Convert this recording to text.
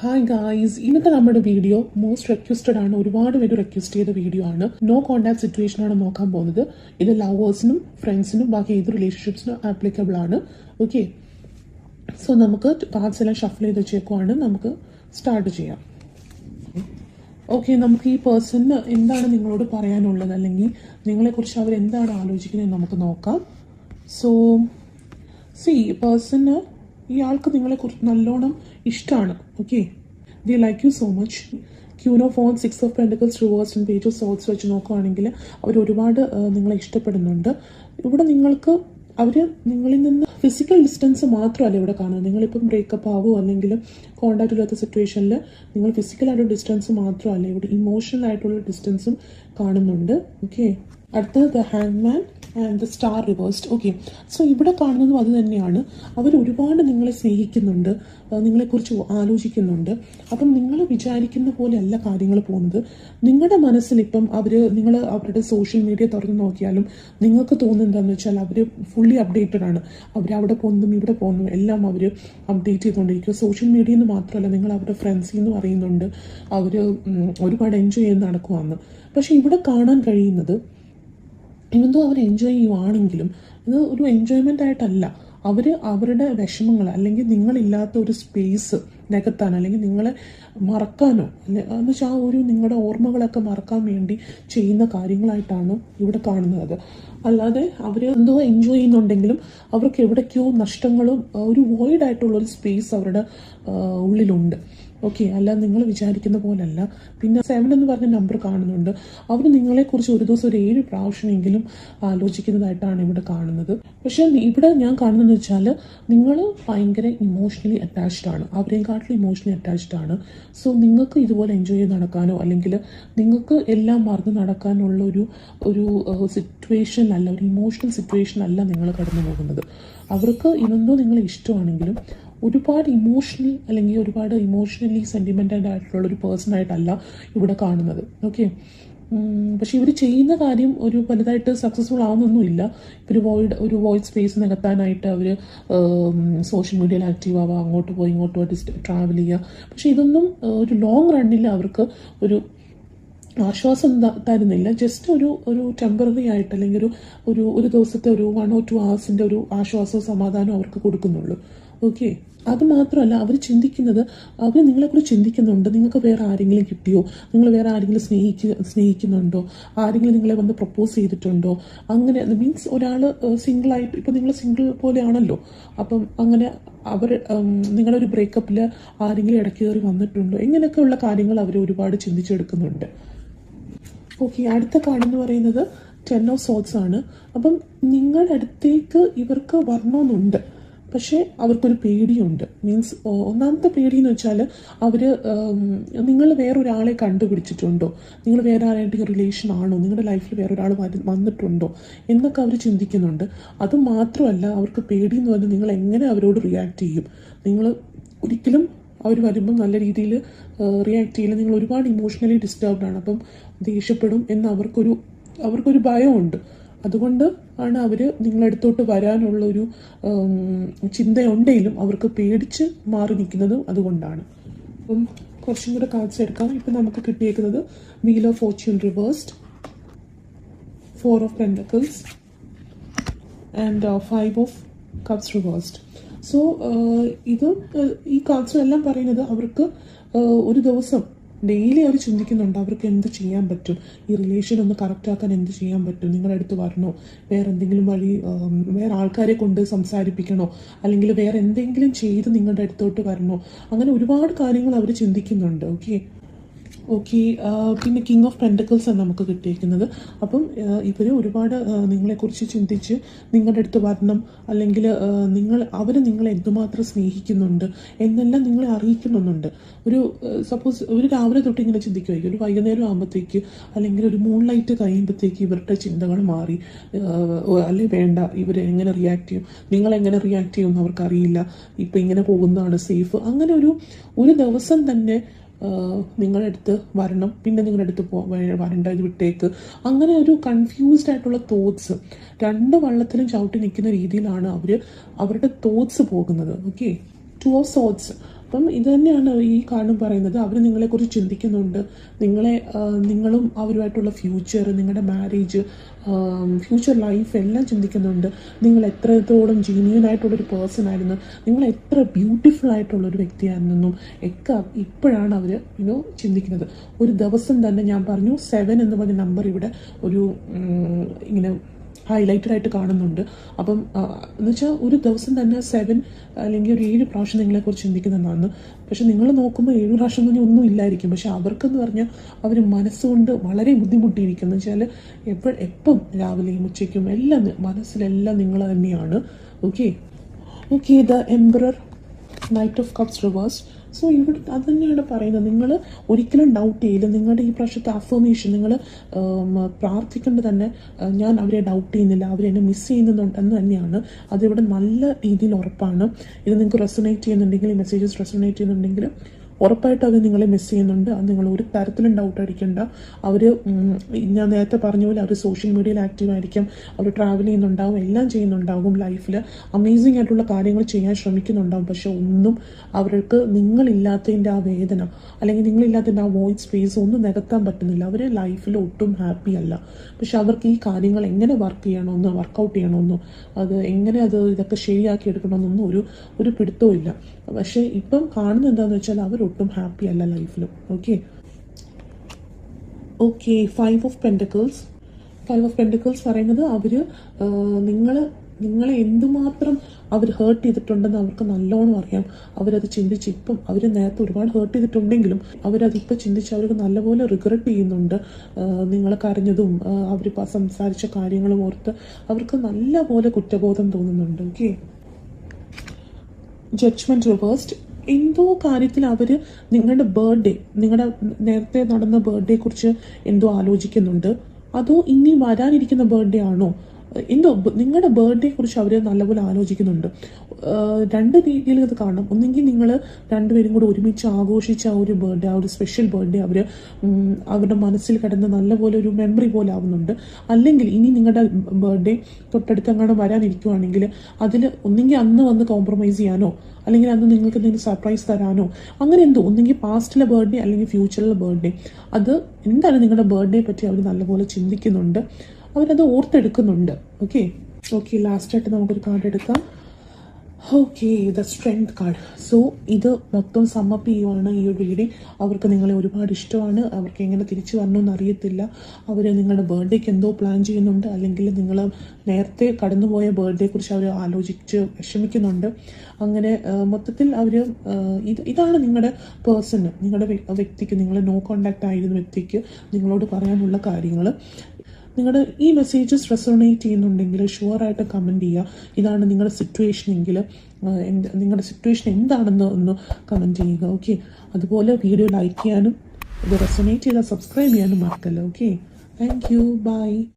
Hi guys ഇന്നത്തെ നമ്മുടെ video most requested ആണ്. ഒരുപാട് പേര് റിക്വസ്റ്റ് ചെയ്ത വീഡിയോ ആണ്. നോ കോൺടാക്ട് സിറ്റുവേഷൻ ആണ് നോക്കാൻ പോകുന്നത്. ഇത് ലവേഴ്സിനും ഫ്രണ്ട്സിനും ബാക്കി ഏത് റിലേഷൻഷിപ്സിനും ആപ്ലിക്കബിൾ ആണ്. ഓക്കെ സോ നമുക്ക് കാർഡ്സ് എല്ലാം ഷഫിൾ ചെയ്ത് വെച്ചേക്കുവാണ്. നമുക്ക് സ്റ്റാർട്ട് ചെയ്യാം. ഓക്കെ നമുക്ക് ഈ പേഴ്സണിന് എന്താണ് നിങ്ങളോട് പറയാനുള്ളത്? അല്ലെങ്കിൽ നിങ്ങളെക്കുറിച്ച് അവർ എന്താണ് ആലോചിക്കുന്നത് നമുക്ക് നോക്കാം. സോ സി പേഴ്സണ് ഇയാൾക്ക് നിങ്ങളെ നിങ്ങളെക്കുറിച്ച് നല്ലോണം ഇഷ്ടമാണ് okay the like you so much ക്യൂനോ phone six of pentacles reverse and page of souls വെച്ച് നോക്കുകയാണെങ്കിൽ അവർ ഒരുപാട് നിങ്ങളെ ഇഷ്ടപ്പെടുന്നുണ്ട്. ഇവിടെ നിങ്ങൾക്ക് അവർ നിങ്ങളിൽ നിന്ന് ഫിസിക്കൽ ഡിസ്റ്റൻസ് മാത്രമല്ല ഇവിടെ കാണുന്നത്. നിങ്ങളിപ്പം ബ്രേക്കപ്പ് ആവുമോ അല്ലെങ്കിൽ കോണ്ടാക്ട് ഇല്ലാത്ത സിറ്റുവേഷനിൽ നിങ്ങൾ ഫിസിക്കലായിട്ടുള്ള ഡിസ്റ്റൻസ് മാത്രമല്ല ഇവിടെ ഇമോഷണൽ ആയിട്ടുള്ള ഡിസ്റ്റൻസും കാണുന്നുണ്ട് ഓക്കെ അടുത്തത് the hanged man and the star reversed okay so ഇവിടെ കാണുന്നതും അത് തന്നെയാണ്. അവർ ഒരുപാട് നിങ്ങളെ സ്നേഹിക്കുന്നുണ്ട്. നിങ്ങളെക്കുറിച്ച് ആലോചിക്കുന്നുണ്ട്. അപ്പം നിങ്ങൾ വിചാരിക്കുന്ന പോലെയല്ല കാര്യങ്ങൾ പോകുന്നത്. നിങ്ങളുടെ മനസ്സിൽ ഇപ്പം അവർ നിങ്ങൾ അവരുടെ സോഷ്യൽ മീഡിയ തുറന്ന് നോക്കിയാലും നിങ്ങൾക്ക് തോന്നുന്നത് എന്താണെന്ന് വെച്ചാൽ അവർ ഫുള്ളി അപ്ഡേറ്റഡ് ആണ്. അവർ അവിടെ പോകുന്നതും ഇവിടെ പോകുന്നതും എല്ലാം അവർ അപ്ഡേറ്റ് ചെയ്തുകൊണ്ടിരിക്കും സോഷ്യൽ മീഡിയയിൽ നിന്ന് മാത്രമല്ല നിങ്ങൾ അവരുടെ ഫ്രണ്ട്സിൽ നിന്ന് പറയുന്നുണ്ട്. അവർ ഒരുപാട് എൻജോയ് ചെയ്ത് നടക്കുവാന്ന്. പക്ഷെ ഇവിടെ കാണാൻ കഴിയുന്നത് ഇവന്തോ അവർ എൻജോയ് ചെയ്യുവാണെങ്കിലും ഇത് ഒരു എൻജോയ്മെന്റ് ആയിട്ടല്ല. അവർ അവരുടെ വിഷമങ്ങൾ അല്ലെങ്കിൽ നിങ്ങളില്ലാത്ത ഒരു സ്പേസ് നികത്താൻ അല്ലെങ്കിൽ നിങ്ങളെ മറക്കാനോ എന്ന് വെച്ചാൽ ആ ഒരു നിങ്ങളുടെ ഓർമ്മകളൊക്കെ മറക്കാൻ വേണ്ടി ചെയ്യുന്ന കാര്യങ്ങളായിട്ടാണ് ഇവിടെ കാണുന്നത്. അല്ലാതെ അവർ എന്തോ എൻജോയ് ചെയ്യുന്നുണ്ടെങ്കിലും അവർക്ക് എവിടേക്കോ നഷ്ടങ്ങളും ഒരു വോയിഡ് ആയിട്ടുള്ള ഒരു സ്പേസ് അവരുടെ ഉള്ളിലുണ്ട്. ഓക്കെ അല്ല നിങ്ങൾ വിചാരിക്കുന്ന പോലല്ല. പിന്നെ സെവൻ എന്ന് പറഞ്ഞ നമ്പർ കാണുന്നുണ്ട്. അവർ നിങ്ങളെ കുറിച്ച് ഒരു ദിവസം ഒരു ഏഴ് പ്രാവശ്യമെങ്കിലും ആലോചിക്കുന്നതായിട്ടാണ് ഇവിടെ കാണുന്നത്. പക്ഷെ ഇവിടെ ഞാൻ കാണുന്നതെന്ന് വെച്ചാൽ നിങ്ങൾ ഭയങ്കര ഇമോഷണലി അറ്റാച്ച്ഡ് ആണ്. അവരെക്കാട്ടിലും ഇമോഷണലി അറ്റാച്ച്ഡ് ആണ്. സോ നിങ്ങൾക്ക് ഇതുപോലെ എൻജോയ് ചെയ്ത് നടക്കാനോ അല്ലെങ്കിൽ നിങ്ങൾക്ക് എല്ലാം മറന്ന് നടക്കാനുള്ള ഒരു ഒരു സിറ്റുവേഷൻ അല്ല ഒരു ഇമോഷണൽ സിറ്റുവേഷൻ അല്ല നിങ്ങൾ കടന്നു പോകുന്നത് അവർക്ക് ഇവന്തോ നിങ്ങളെ ഇഷ്ടമാണെങ്കിലും ഒരുപാട് ഇമോഷണൽ അല്ലെങ്കിൽ ഒരുപാട് ഇമോഷണലി സെന്റിമെന്റൽ ആയിട്ടുള്ള ഒരു പേഴ്സൺ ആയിട്ടല്ല ഇവിടെ കാണുന്നത്. ഓക്കെ പക്ഷെ ഇവർ ചെയ്യുന്ന കാര്യം ഒരു വലുതായിട്ട് സക്സസ്ഫുൾ ആവുന്നൊന്നുമില്ല. ഇവർ വോയിഡ് ഒരു വോയിഡ് സ്പേസ് നികത്താനായിട്ട് അവർ സോഷ്യൽ മീഡിയയിൽ ആക്റ്റീവ് ആവുക അങ്ങോട്ട് പോയി ഇങ്ങോട്ട് പോയി ട്രാവൽ ചെയ്യുക. പക്ഷെ ഇതൊന്നും ഒരു ലോങ് റണ്ണിൽ അവർക്ക് ഒരു ആശ്വാസം തരുന്നില്ല. ജസ്റ്റ് ഒരു ഒരു ടെമ്പററി ആയിട്ട് അല്ലെങ്കിൽ ഒരു ഒരു ഒരു ദിവസത്തെ ഒരു വൺ ഓർ ടു ഹവേഴ്സിന്റെ ഒരു ആശ്വാസവും സമാധാനവും അവർക്ക് കൊടുക്കുന്നുള്ളൂ. ഓക്കെ അത് മാത്രമല്ല അവർ ചിന്തിക്കുന്നത് അവർ നിങ്ങളെക്കുറിച്ച് ചിന്തിക്കുന്നുണ്ട്. നിങ്ങൾക്ക് വേറെ ആരെങ്കിലും കിട്ടിയോ? നിങ്ങൾ വേറെ ആരെങ്കിലും സ്നേഹിക്ക സ്നേഹിക്കുന്നുണ്ടോ? ആരെങ്കിലും നിങ്ങളെ വന്ന് പ്രപ്പോസ് ചെയ്തിട്ടുണ്ടോ? അങ്ങനെ മീൻസ് ഒരാൾ സിംഗിളായിട്ട് ഇപ്പം നിങ്ങൾ സിംഗിൾ പോലെയാണല്ലോ. അപ്പം അങ്ങനെ അവർ നിങ്ങളുടെ ഒരു ബ്രേക്കപ്പിൽ ആരെങ്കിലും ഇടയ്ക്ക് കയറി വന്നിട്ടുണ്ടോ? ഇങ്ങനെയൊക്കെയുള്ള കാര്യങ്ങൾ അവർ ഒരുപാട് ചിന്തിച്ചെടുക്കുന്നുണ്ട്. ഓക്കെ അടുത്ത കാർഡ് എന്ന് പറയുന്നത് ടെൻ ഓഫ് സോട്ട്സ് ആണ്. അപ്പം നിങ്ങളുടെ അടുത്തേക്ക് ഇവർക്ക് വരണമെന്നുണ്ട്. പക്ഷേ അവർക്കൊരു പേടിയുണ്ട്. മീൻസ് ഒന്നാമത്തെ പേടി എന്ന് വെച്ചാൽ അവർ നിങ്ങൾ വേറൊരാളെ കണ്ടുപിടിച്ചിട്ടുണ്ടോ? നിങ്ങൾ വേറെ ആരായിട്ട് റിലേഷൻ ആണോ? നിങ്ങളുടെ ലൈഫിൽ വേറൊരാൾ വന്നിട്ടുണ്ടോ? എന്നൊക്കെ അവർ ചിന്തിക്കുന്നുണ്ട്. അത് മാത്രമല്ല അവർക്ക് പേടി എന്ന് പറഞ്ഞാൽ നിങ്ങൾ എങ്ങനെ അവരോട് റിയാക്ട് ചെയ്യും? നിങ്ങൾ ഒരിക്കലും അവർ വരുമ്പം നല്ല രീതിയിൽ റിയാക്ട് ചെയ്യില്ല. നിങ്ങൾ ഒരുപാട് ഇമോഷണലി ഡിസ്റ്റർബ്ഡ് ആണ്. അപ്പം ദേഷ്യപ്പെടും എന്ന് അവർക്കൊരു അവർക്കൊരു ഭയമുണ്ട്. അതുകൊണ്ട് ആണ് അവർ നിങ്ങളടുത്തോട്ട് വരാനുള്ള ഒരു ഉം, ചിന്തയുണ്ടെങ്കിലും അവർക്ക് പേടിച്ച് മാറി നിൽക്കുന്നതും അതുകൊണ്ടാണ്. അപ്പം കുറച്ചും കൂടെ കാർഡ്സ് എടുക്കാം. ഇപ്പം നമുക്ക് കിട്ടിയേക്കുന്നത് wheel of fortune reversed four of pentacles and five of cups reversed so ഇത് uh, ഈ കാർഡ്സും എല്ലാം പറയുന്നത് അവർക്ക് uh, ഒരു ദിവസം ഡെയിലി അവർ ചിന്തിക്കുന്നുണ്ട് അവർക്ക് എന്ത് ചെയ്യാൻ പറ്റും? ഈ റിലേഷൻ ഒന്ന് കറക്റ്റ് ആക്കാൻ എന്ത് ചെയ്യാൻ പറ്റും? നിങ്ങളുടെ അടുത്ത് വരണോ? വേറെ എന്തെങ്കിലും വഴി വേറെ ആൾക്കാരെ കൊണ്ട് സംസാരിപ്പിക്കണോ? അല്ലെങ്കിൽ വേറെ എന്തെങ്കിലും ചെയ്ത് നിങ്ങളുടെ അടുത്തോട്ട് വരണോ? അങ്ങനെ ഒരുപാട് കാര്യങ്ങൾ അവർ ചിന്തിക്കുന്നുണ്ട്. ഓക്കെ ഓക്കെ പിന്നെ കിങ് ഓഫ് പെൻഡക്കിൾസ് ആണ് നമുക്ക് കിട്ടിയിരിക്കുന്നത്. അപ്പം ഇവർ ഒരുപാട് നിങ്ങളെക്കുറിച്ച് ചിന്തിച്ച് നിങ്ങളുടെ അടുത്ത് വരണം അല്ലെങ്കിൽ നിങ്ങൾ അവർ നിങ്ങളെ എന്തുമാത്രം സ്നേഹിക്കുന്നുണ്ട് എന്നെല്ലാം നിങ്ങളെ അറിയിക്കുന്നുണ്ട്. ഒരു സപ്പോസ് ഒരു രാവിലെ തൊട്ട് ഇങ്ങനെ ചിന്തിക്കുമായിരിക്കും ഒരു വൈകുന്നേരം ആകുമ്പോഴത്തേക്ക് അല്ലെങ്കിൽ ഒരു മൂൺ ലൈറ്റ് കഴിയുമ്പോഴത്തേക്ക് ഇവരുടെ ചിന്തകൾ മാറി അല്ലെ വേണ്ട ഇവർ എങ്ങനെ റിയാക്ട് ചെയ്യും? നിങ്ങൾ എങ്ങനെ റിയാക്ട് ചെയ്യുമെന്ന് അവർക്കറിയില്ല. ഇപ്പം ഇങ്ങനെ പോകുന്നതാണ് സേഫ് അങ്ങനെ ഒരു ഒരു ദിവസം തന്നെ നിങ്ങളുടെ അടുത്ത് വരണം. പിന്നെ നിങ്ങളുടെ അടുത്ത് പോ വരണ്ട ഇത് വിട്ടേക്ക്. അങ്ങനെ ഒരു കൺഫ്യൂസ്ഡ് ആയിട്ടുള്ള തോട്ട്സ് രണ്ട് വള്ളത്തിലും ചവിട്ടി നിൽക്കുന്ന രീതിയിലാണ് അവർ അവരുടെ തോട്ട്സ് പോകുന്നത്. ഓക്കെ ടു ഓഫ് സോട്ട്സ് അപ്പം ഇത് തന്നെയാണ് ഈ കാർഡും പറയുന്നത്. അവർ നിങ്ങളെക്കുറിച്ച് ചിന്തിക്കുന്നുണ്ട്. നിങ്ങളെ നിങ്ങളും അവരുമായിട്ടുള്ള ഫ്യൂച്ചർ നിങ്ങളുടെ മാരേജ് ഫ്യൂച്ചർ ലൈഫ് എല്ലാം ചിന്തിക്കുന്നുണ്ട്. നിങ്ങൾ എത്രത്തോളം ജീനിയൻ ആയിട്ടുള്ളൊരു പേഴ്സൺ ആയിരുന്നു. നിങ്ങൾ എത്ര ബ്യൂട്ടിഫുൾ ആയിട്ടുള്ള ഒരു വ്യക്തിയായിരുന്നെന്നും ഒക്കെ ഇപ്പോഴാണ് അവർ യുനോ ചിന്തിക്കുന്നത്. ഒരു ദിവസം തന്നെ ഞാൻ പറഞ്ഞു സെവൻ എന്ന് പറഞ്ഞ നമ്പർ ഇവിടെ ഒരു ഇങ്ങനെ ഹൈലൈറ്റഡ് ആയിട്ട് കാണുന്നുണ്ട്. അപ്പം എന്ന് വെച്ചാൽ ഒരു ദിവസം തന്നെ സെവൻ അല്ലെങ്കിൽ ഒരു ഏഴ് പ്രാവശ്യം നിങ്ങളെക്കുറിച്ച് ചിന്തിക്കുന്നതാണ് പക്ഷെ നിങ്ങൾ നോക്കുമ്പോൾ ഏഴ് പ്രാവശ്യം തന്നെ ഒന്നും ഇല്ലായിരിക്കും. പക്ഷെ അവർക്കെന്ന് പറഞ്ഞാൽ അവർ മനസ്സുകൊണ്ട് വളരെ ബുദ്ധിമുട്ടിയിരിക്കുന്നു. വെച്ചാൽ എപ്പോൾ എപ്പം രാവിലെയും ഉച്ചയ്ക്കും എല്ലാം മനസ്സിലെല്ലാം നിങ്ങൾ തന്നെയാണ്. Okay okay the emperor knight of cups reverse so ഇവിടെ അത് തന്നെയാണ് പറയുന്നത്. നിങ്ങൾ ഒരിക്കലും ഡൗട്ട് ചെയ്യില്ല നിങ്ങളുടെ ഈ പ്രാവശ്യത്തെ അഫർമേഷൻ നിങ്ങൾ പ്രാർത്ഥിക്കേണ്ടത് തന്നെ ഞാൻ അവരെ ഡൗട്ട് ചെയ്യുന്നില്ല അവരെന്നെ മിസ് ചെയ്യുന്നുണ്ട് എന്ന് തന്നെയാണ്. അതിവിടെ നല്ല രീതിയിൽ ഉറപ്പാണ്. ഇത് നിങ്ങൾക്ക് റെസൊനേറ്റ് ചെയ്യുന്നുണ്ടെങ്കിൽ ഈ മെസ്സേജസ് റെസൊനേറ്റ് ചെയ്യുന്നുണ്ടെങ്കിൽ ഉറപ്പായിട്ടും അത് നിങ്ങളെ മിസ് ചെയ്യുന്നുണ്ട്. അത് നിങ്ങൾ ഒരു തരത്തിലും ഡൗട്ട് അടിക്കണ്ട. അവർ ഞാൻ നേരത്തെ പറഞ്ഞ പോലെ അവർ സോഷ്യൽ മീഡിയയിൽ ആക്റ്റീവ് ആയിരിക്കും. അവർ ട്രാവൽ ചെയ്യുന്നുണ്ടാവും. എല്ലാം ചെയ്യുന്നുണ്ടാകും ലൈഫിൽ അമേസിംഗ് ആയിട്ടുള്ള കാര്യങ്ങൾ ചെയ്യാൻ ശ്രമിക്കുന്നുണ്ടാവും. പക്ഷെ ഒന്നും അവർക്ക് നിങ്ങളില്ലാത്തതിന്റെ ആ വേദന അല്ലെങ്കിൽ നിങ്ങളില്ലാത്തതിന്റെ ആ വോയിസ് സ്പേസ് ഒന്നും നികത്താൻ പറ്റുന്നില്ല. അവർ ലൈഫിൽ ഒട്ടും ഹാപ്പി അല്ല. പക്ഷെ അവർക്ക് ഈ കാര്യങ്ങൾ എങ്ങനെ വർക്ക് ചെയ്യണമെന്നോ വർക്കൗട്ട് ചെയ്യണമെന്നോ അത് എങ്ങനെ അത് ഇതൊക്കെ ശരിയാക്കി എടുക്കണമെന്നൊന്നും ഒരു ഒരു പിടുത്തവും പക്ഷേ ഇപ്പം കാണുന്നത് എന്താണെന്ന് വെച്ചാൽ അവരൊട്ടും ഹാപ്പി അല്ല ലൈഫിലും okay okay five of pentacles five of pentacles പറയുന്നത് അവർ നിങ്ങൾ നിങ്ങളെ എന്തുമാത്രം അവർ ഹേർട്ട് ചെയ്തിട്ടുണ്ടെന്ന് അവർക്ക് നല്ലോണം അറിയാം. അവരത് ചിന്തിച്ച് ഇപ്പം അവർ നേരത്തെ ഒരുപാട് ഹേർട്ട് ചെയ്തിട്ടുണ്ടെങ്കിലും അവരതിപ്പോൾ ചിന്തിച്ച് അവർക്ക് നല്ലപോലെ റിഗ്രറ്റ് ചെയ്യുന്നുണ്ട്. നിങ്ങൾ കരഞ്ഞതും അവർ സംസാരിച്ച കാര്യങ്ങളും ഓർത്ത് അവർക്ക് നല്ലപോലെ കുറ്റബോധം തോന്നുന്നുണ്ട്. ഓക്കെ ജഡ്ജ്മെന്റ് റിവേഴ്സ്ഡ് എന്തോ കാര്യത്തിൽ അവർ നിങ്ങളുടെ ബർത്ത്ഡേ നിങ്ങളുടെ നേരത്തെ നടന്ന ബർത്ത്ഡേ കുറിച്ച് എന്തോ ആലോചിക്കുന്നുണ്ട്. അതോ ഇനി വരാനിരിക്കുന്ന ബർത്ത്ഡേ ആണോ? എന്തോ നിങ്ങളുടെ ബർത്ത്ഡേ കുറിച്ച് അവർ നല്ലപോലെ ആലോചിക്കുന്നുണ്ട്. രണ്ട് രീതിയിൽ ഇത് കാണണം. ഒന്നെങ്കിൽ നിങ്ങൾ രണ്ടുപേരും കൂടെ ഒരുമിച്ച് ആഘോഷിച്ച ആ ഒരു ബർത്ത്ഡേ ആ ഒരു സ്പെഷ്യൽ ബർത്ത്ഡേ അവർ അവരുടെ മനസ്സിൽ കിടന്ന് നല്ലപോലെ ഒരു മെമ്മറി പോലെ ആവുന്നുണ്ട്. അല്ലെങ്കിൽ ഇനി നിങ്ങളുടെ ബർത്ത്ഡേ തൊട്ടടുത്ത് അങ്ങോട്ട് വരാനിരിക്കുവാണെങ്കിൽ അതിൽ ഒന്നെങ്കിൽ അന്ന് വന്ന് കോംപ്രമൈസ് ചെയ്യാനോ അല്ലെങ്കിൽ അന്ന് നിങ്ങൾക്ക് എന്തെങ്കിലും സർപ്രൈസ് തരാനോ അങ്ങനെ എന്തോ ഒന്നെങ്കിൽ പാസ്റ്റിലെ ബർത്ത്ഡേ അല്ലെങ്കിൽ ഫ്യൂച്ചറിലെ ബർത്ത്ഡേ അത് എന്താണ് നിങ്ങളുടെ ബർത്ത്ഡേ പറ്റി അവർ നല്ലപോലെ ചിന്തിക്കുന്നുണ്ട്. അവരത് ഓർത്തെടുക്കുന്നുണ്ട്. ഓക്കെ ഓക്കെ ലാസ്റ്റായിട്ട് നമുക്കൊരു കാർഡ് എടുക്കാം. Okay the strength card so ഇത് മൊത്തം സമ്മപ്പ് ചെയ്യുവാണ് ഈ ഒരു റീഡിങ് അവർക്ക് നിങ്ങളെ ഒരുപാട് ഇഷ്ടമാണ്. അവർക്ക് എങ്ങനെ തിരിച്ചു വരണമെന്ന് അറിയത്തില്ല അവർ നിങ്ങളുടെ ബർത്ത്ഡേക്ക് എന്തോ പ്ലാൻ ചെയ്യുന്നുണ്ട്. അല്ലെങ്കിൽ നിങ്ങൾ നേരത്തെ കടന്നുപോയ ബർത്ത്ഡേക്കുറിച്ച് അവർ ആലോചിച്ച് വിഷമിക്കുന്നുണ്ട്. അങ്ങനെ മൊത്തത്തിൽ അവർ ഇത് ഇതാണ് നിങ്ങളുടെ പേഴ്സണ് നിങ്ങളുടെ വ്യക്തിക്ക് നിങ്ങളെ നോ കോണ്ടാക്റ്റ് ആയിരുന്ന വ്യക്തിക്ക് നിങ്ങളോട് പറയാനുള്ള കാര്യങ്ങൾ നിങ്ങളുടെ ഈ മെസ്സേജസ് റെസോണേറ്റ് ചെയ്യുന്നുണ്ടെങ്കിൽ ഷുവറായിട്ട് കമന്റ് ചെയ്യുക. ഇതാണ് നിങ്ങളുടെ സിറ്റുവേഷൻ എങ്കിൽ നിങ്ങളുടെ സിറ്റുവേഷൻ എന്താണെന്ന് ഒന്ന് കമന്റ് ചെയ്യുക ഓക്കെ അതുപോലെ വീഡിയോ ലൈക്ക് ചെയ്യാനും ഇത് റെസോണേറ്റ് ചെയ്താൽ സബ്സ്ക്രൈബ് ചെയ്യാനും മറക്കല്ല ഓക്കെ താങ്ക് യു ബൈ